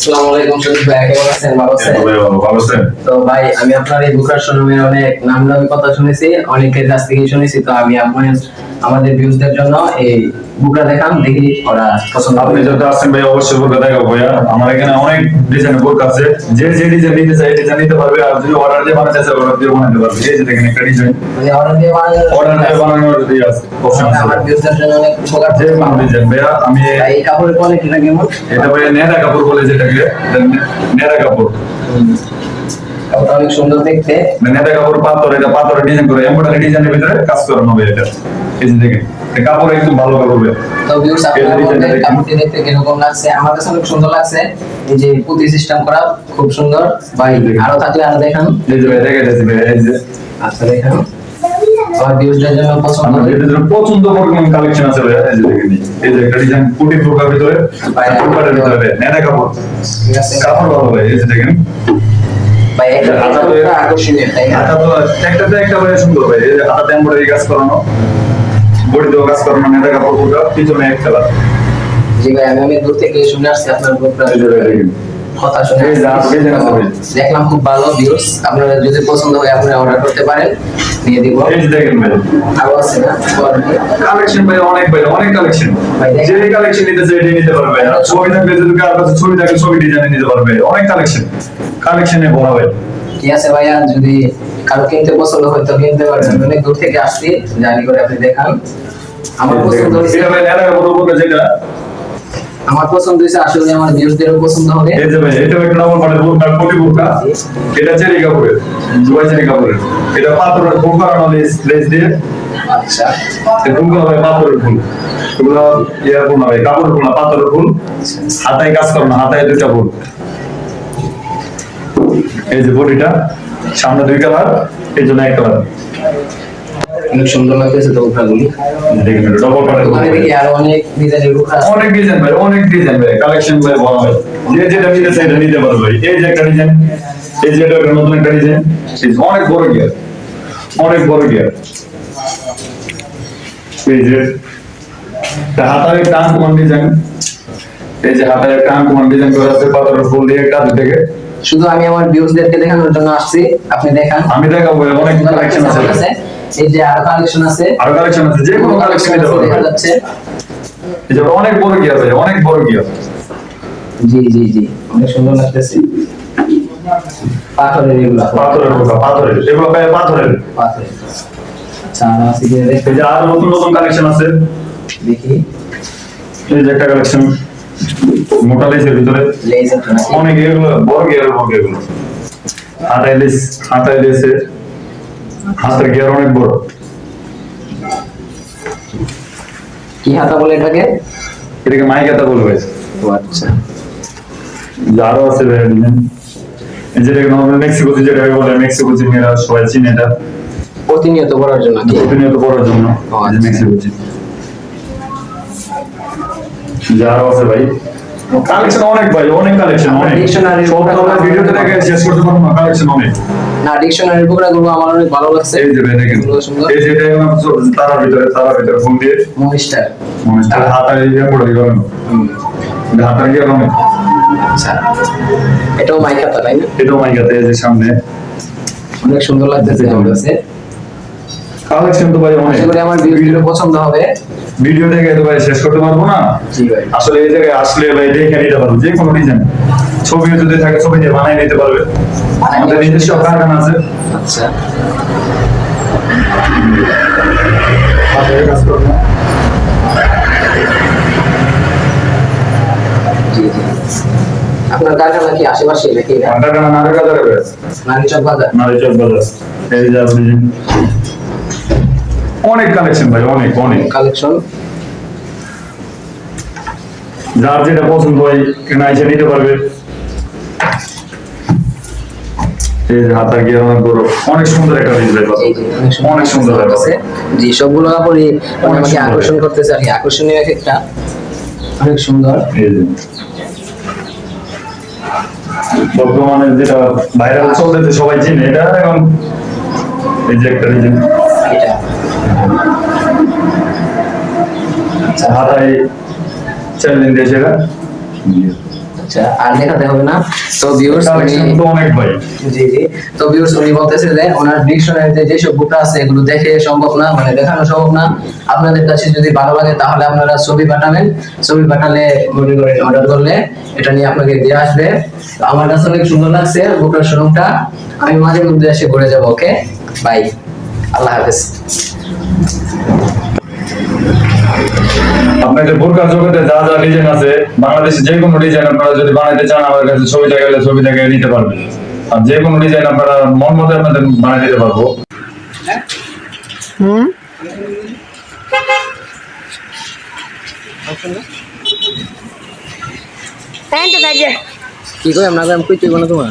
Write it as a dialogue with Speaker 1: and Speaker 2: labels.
Speaker 1: আসসালামু আলাইকুম শরীফ ভাই কেমন আছেন? ভালো আছেন?
Speaker 2: ভালো আছেন।
Speaker 1: তো ভাই আমি আপনার এই বুকার শোরুমের অনেক নাম দামি কথা শুনেছি অনেকের কাছ থেকে শুনেছি তো আমি আপনার আমাদের ভিউজদের জন্য এই বুকটা দেখাম দেখি ওরা পছন্দ
Speaker 2: আপনি যত আসছেন ভাই অবশ্যই বোরকা দেখাবো ভাইয়া। আমার এখানে অনেক ডিজাইনের বোরকা আছে। যে যে ডিজাইন নিতে চাই ডিজাইন নিতে পারবে আর যদি অর্ডার দিয়ে বানাতে চাই অর্ডার দিয়ে বানাতে পারবে। এই যে দেখেন একটা ডিজাইন
Speaker 1: মানে অর্ডার দিয়ে বানানোর
Speaker 2: অর্ডার দিয়ে বানানোর দিয়ে আছে অপশন আছে।
Speaker 1: আমার ভিউজদের জন্য অনেক উপকার।
Speaker 2: যে কোনো ডিজাইন ভাইয়া আমি
Speaker 1: এই কাপড়ের কোয়ালিটিটা কেমন?
Speaker 2: এটা ভাইয়া নেড়া কাপড় বলে যেটাকে নেড়া কাপড়।
Speaker 1: অনেক সুন্দর দেখতে।
Speaker 2: মানে কাপড় পাথর এটা পাথরের ডিজাইন করে এমব্রয়ডারি ডিজাইনের ভিতরে কাজ করানো হবে এটা। এই যে দেখেন কাপড় একদম ভালো ভাইয়া।
Speaker 1: তো। কাপড়টি দেখতে কীরকম লাগছে? আমার কাছে অনেক সুন্দর লাগছে। এই যে পুঁতি সিস্টেম করা খুব সুন্দর। ভাই আরও থাকলে আরও দেখান।
Speaker 2: এই যে দেখে যাচ্ছে এই যে।
Speaker 1: আচ্ছা দেখান। আমার ভিউজদের জন্য পছন্দ
Speaker 2: আমার
Speaker 1: হবে
Speaker 2: যেটা যেটা পছন্দ করে কালেকশন আছে ভাইয়া এই যে দেখেন এই যে। একটা ডিজাইন কুটি বোরকার ভিতরে বোরকার ভিতরে নেড়া কাপড়। কাপড় ভালো ভাই এই যে দেখেন।
Speaker 1: ভাই একটা
Speaker 2: তো-
Speaker 1: একটা আকর্ষণীয় তাই
Speaker 2: হাতা তো একটাতে একটা ভাই সুন্দর ভাই এই যে কাজ করানো বডিতেও কাজ করানো নেড়া কাপড় বোরকা পিছনে এক কালার।
Speaker 1: জি ভাই আমি দূর থেকে শুনে আসছি আপনার কথা শুনে। দেখলাম খুব ভালো ভিউস আপনারা যদি পছন্দ হয় আপনারা অর্ডার করতে পারেন। দিয়ে দিব।
Speaker 2: এই দেখেন ভাই।
Speaker 1: আরও আছে না?
Speaker 2: কালেকশন ভাই অনেক ভাই অনেক কালেকশন যে কালেকশন নিতে চাই এটাই নিতে পারবে আর ছবি থাকলে যদি কার কাছে ছবি থাকে ছবি ডিজাইনে নিতে পারবে। অনেক কালেকশন কালেকশনে ভরা ভাই।
Speaker 1: ঠিক আছে ভাইয়া? যদি কারও কিনতে পছন্দ হয় তো কিনতে পারবেন। অনেক দূর থেকে আসছি। জানি করে আপনি দেখান। আমার পছন্দ হয়েছে।
Speaker 2: এটা ভাই যেটা
Speaker 1: আমার পছন্দ হয়েছে আসলে আমার ভিউজদেরও পছন্দ হবে।
Speaker 2: এই যে ভাই এটা একটা ডাবল পাটের বোরকা কোটি বোরকা এটা চেরি কাপড়ের দুবাই চেরি কাপড়ের। এটা পাথরের ফুল করানো লেস লেস দিয়ে।
Speaker 1: আচ্ছা।
Speaker 2: এই ফুলগুলো ভাই পাথরের ফুল। এগুলো ইয়ার ফুল না ভাই কাপড়ের ফুল না পাথরের ফুল। হাতায় কাজ করো না হাতায় দুইটা ফুল। এই যে বডিটা সামনে দুই কালার এই জন্য এক কালার।
Speaker 1: অনেক সুন্দর লাগতেছে তো উঠাগুলি।
Speaker 2: দেখেন ডবল পাটের
Speaker 1: ওখানে দেখি আরও অনেক ডিজাইনের উঠা
Speaker 2: অনেক ডিজাইন ভাই অনেক ডিজাইন ভাই কালেকশন ভাই হয়। যে যেটা নিতে চাই নিতে পারবে এই যে একটা ডিজাইন এই যে একটা নতুন একটা ডিজাইন অনেক বড় গিয়ার অনেক বড় গিয়ার এই যে হাতারে টান কুমান ডিজাইন এই যে হাতারে টান কুমান ডিজাইন করা আছে পাথরের ফুল দিয়ে কাজ থেকে।
Speaker 1: শুধু আমি আমার ভিউজদেরকে দেখানোর জন্য আসছি আপনি দেখান।
Speaker 2: আমি দেখাবো অনেক কালেকশন আছে।
Speaker 1: এই যে আরও কালেকশন আছে।
Speaker 2: আরও কালেকশন আছে যে কোনো কালেকশন
Speaker 1: দেখা যাচ্ছে।
Speaker 2: এই যে অনেক বড় গিয়ার ভাই অনেক বড় গিয়ার
Speaker 1: জি জি জি। অনেক সুন্দর লাগতেছে। পাথরের এগুলা।
Speaker 2: পাথরের বোকা পাথরের। এগুলো পাথরের।
Speaker 1: পাথরের। আচ্ছা আর আছে দেখতে
Speaker 2: যে আরও নতুন নতুন কালেকশন আছে।
Speaker 1: দেখি।
Speaker 2: এই যে একটা কালেকশন মোটা ভিতরে।
Speaker 1: লেজার নাকি?
Speaker 2: অনেক এগুলো বড় গিয়ারের মধ্যে এগুলো। হাতায় লেস হাতায় লেসের হাতের গিয়ার অনেক বড়।
Speaker 1: কি হাতা বলে এটাকে?
Speaker 2: এটাকে মাইকাতা বলবে
Speaker 1: ও আচ্ছা।
Speaker 2: যে আছে ভাই যেটাকে নর্মাল মেক্সিকো যেটা বলে মেক্সিকো চিনেরা সবাই চিনে এটা।
Speaker 1: প্রতিনিয়ত করার জন্য
Speaker 2: প্রতিনিয়ত পড়ার জন্য
Speaker 1: আচ্ছা।
Speaker 2: মেক্সিকো চিন আছে ভাই কালেকশন অনেক ভাই অনেক কালেকশন অনেক।
Speaker 1: Dictionary-
Speaker 2: সব তো আমরা ভিডিওতে দেখে শেষ করতে পারব না কালেকশন অনেক।
Speaker 1: না ডিকশনারি বুকরা গুলো আমার অনেক ভালো লাগছে।
Speaker 2: এই যে দেখেন। এই যে এটা তারার ভিতরে তারার ভিতরে ফোন দিয়ে।
Speaker 1: মনিস্টার।
Speaker 2: মনে হাতায় ইয়ে করে দিবেন হাতার গিয়ে অনেক
Speaker 1: আচ্ছা। এটাও মাইক হাতা তাই না?
Speaker 2: এটাও মাইকাতে এই যে সামনে।
Speaker 1: অনেক সুন্দর লাগতেছে আমার কাছে
Speaker 2: কালেকশন তো ভাই অনেক।
Speaker 1: আশা করি আমার ভিডিওগুলো পছন্দ হবে।
Speaker 2: ভিডিও দেখে তো ভাই শেষ করতে পারব না?
Speaker 1: জি ভাই।
Speaker 2: আসলে এই জায়গায় আসলে ভাই দেখে নিতে পারব যে কোনো ডিজাইন ছবি যদি থাকে ছবি দিয়ে বানিয়ে নিতে পারবে। আমাদের নিজস্ব কারখানা আছে।
Speaker 1: আচ্ছা।
Speaker 2: কাজ করব।
Speaker 1: আপনার কারখানা কি আশেপাশে নাকি?
Speaker 2: কারখানা নারী কাজ হবে
Speaker 1: নারীচক বাজার?
Speaker 2: নারী চক বাজার। এই যে আপনি অনেক কালেকশন ভাই অনেক অনেক।
Speaker 1: কালেকশন
Speaker 2: যার যেটা পছন্দ হয় কেনা এসে নিতে পারবে। এই যে হাতার গিয়ে অনেক বড়। অনেক সুন্দর একটা ডিজাইন
Speaker 1: এই
Speaker 2: অনেক সুন্দর
Speaker 1: লাগতেছে জি সবগুলো কাপড়ই আমাকে আকর্ষণ করতেছে আর আকর্ষণীয় এক একটা। অনেক সুন্দর।
Speaker 2: বর্তমানে যেটা ভাইরাল চলতেছে সবাই চিনে এটা এখন এই যে একটা
Speaker 1: এটা।
Speaker 2: চ্যালেঞ্জ দিয়ে
Speaker 1: আচ্ছা আর দেখাতে হবে না। তো ভিউয়ার্স উনি
Speaker 2: কালেকশন তো অনেক ভাই
Speaker 1: জি জি। তো ভিউয়ার্স উনি বলতেছে যে ওনার ডিকশনারিতে যে সব বুকটা আছে এগুলো দেখে সম্ভব না মানে দেখানো সম্ভব না। আপনাদের কাছে যদি ভালো লাগে তাহলে আপনারা ছবি পাঠাবেন। ছবি পাঠালে মনে করে অর্ডার করলে এটা নিয়ে আপনাকে দিয়ে আসবে। আমার কাছে অনেক সুন্দর লাগছে বুকটার শোরুমটা আমি মাঝে মধ্যে এসে ঘুরে যাব ওকে বাই আল্লাহ হাফেজ।
Speaker 2: আপনাদের বোরকার জগতে যা যা ডিজাইন আছে বাংলাদেশে যে কোনো ডিজাইন আপনারা যদি বানাইতে চান আমার কাছে ছবি জায়গায় ছবি জায়গায় নিতে পারবেন। আর যে কোনো ডিজাইন আপনারা মন মতো আপনাদের বানিয়ে দিতে পারব।
Speaker 3: প্যান্ট
Speaker 1: কি কই আমরা কই তুই তোমার?